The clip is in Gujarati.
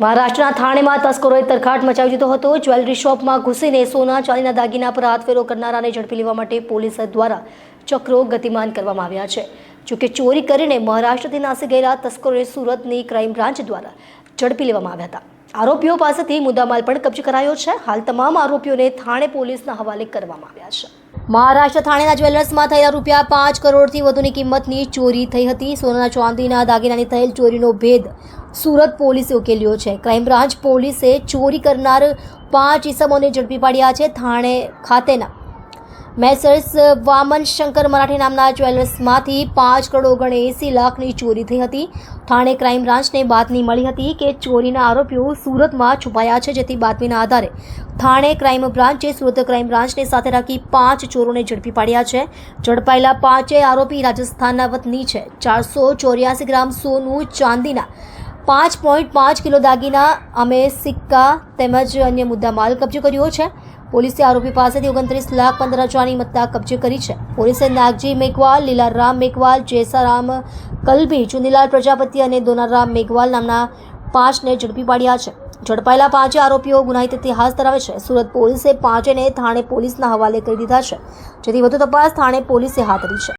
મહારાષ્ટ્રના થાણેમાં તસ્કરોએ તરખાટ મચાવી દીધો હતો. જ્વેલરી શોપમાં ઘૂસીને સોના, ચાંદીના દાગીના પર હાથફેરો કરનારાને ઝડપી લેવા માટે પોલીસ દ્વારા ચક્રો ગતિમાન કરવામાં આવ્યા છે. જોકે ચોરી કરીને મહારાષ્ટ્રથી નાસી ગયેલા તસ્કરોએ સુરતની ક્રાઇમ બ્રાન્ચ દ્વારા ઝડપી લેવામાં આવ્યા હતા. આરોપીઓ પાસેથી મુદ્દામાલ પણ કબજે કરાયો છે. હાલ તમામ આરોપીઓને થાણે પોલીસના હવાલે કરવામાં આવ્યા છે. મહારાષ્ટ્ર થાણેના જ્વેલર્સમાં થયેલા રૂપિયા પાંચ કરોડથી વધુની કિંમતની ચોરી થઈ હતી. સોનાના, ચાંદીના દાગીનાની થયેલ ચોરીનો ભેદ સુરત પોલીસે ઉકેલ્યો છે. ક્રાઇમ બ્રાન્ચ પોલીસે ચોરી કરનાર પાંચ ઇસમોને ઝડપી પાડ્યા છે થાણે ખાતેના. મેસર્સ વામન શંકર મરાઠી નામના જ્વેલર્સમાંથી પાંચ કરોડ ઓગણએંસી લાખની ચોરી થઈ હતી. થાણે ક્રાઇમ બ્રાન્ચને બાતમી મળી હતી કે ચોરીના આરોપીઓ સુરતમાં છુપાયા છે જેથી બાતમીના આધારે થાણે ક્રાઇમ બ્રાન્ચે સુરત ક્રાઇમ બ્રાન્ચને સાથે રાખી પાંચ ચોરોને ઝડપી પાડ્યા છે. ઝડપાયેલા પાંચેય આરોપી રાજસ્થાનના વતની છે. ચારસો ચોર્યાસી ગ્રામ સોનું ચાંદીના પાંચ પોઈન્ટ પાંચ કિલો દાગીના અમે સિક્કા તેમજ અન્ય મુદ્દામાલ કબજે કર્યો છે. પોલીસે આરોપી પાસેથી ઓગણત્રીસ લાખ પંદર હજારની મત્તા કબજે કરી છે. પોલીસે નાગજી મેઘવાલ, લીલારામ મેઘવાલ જેસારામ કલબી ચુનીલાલ પ્રજાપતિ અને દોનારામ મેઘવાલ નામના પાંચને ઝડપી પાડ્યા છે. ઝડપાયેલા પાંચે આરોપીઓ ગુનાહિત ઇતિહાસ ધરાવે છે. સુરત પોલીસે પાંચેને થાણે પોલીસના હવાલે કરી દીધા છે. જેથી વધુ તપાસ થાણે પોલીસે હાથ ધરી છે.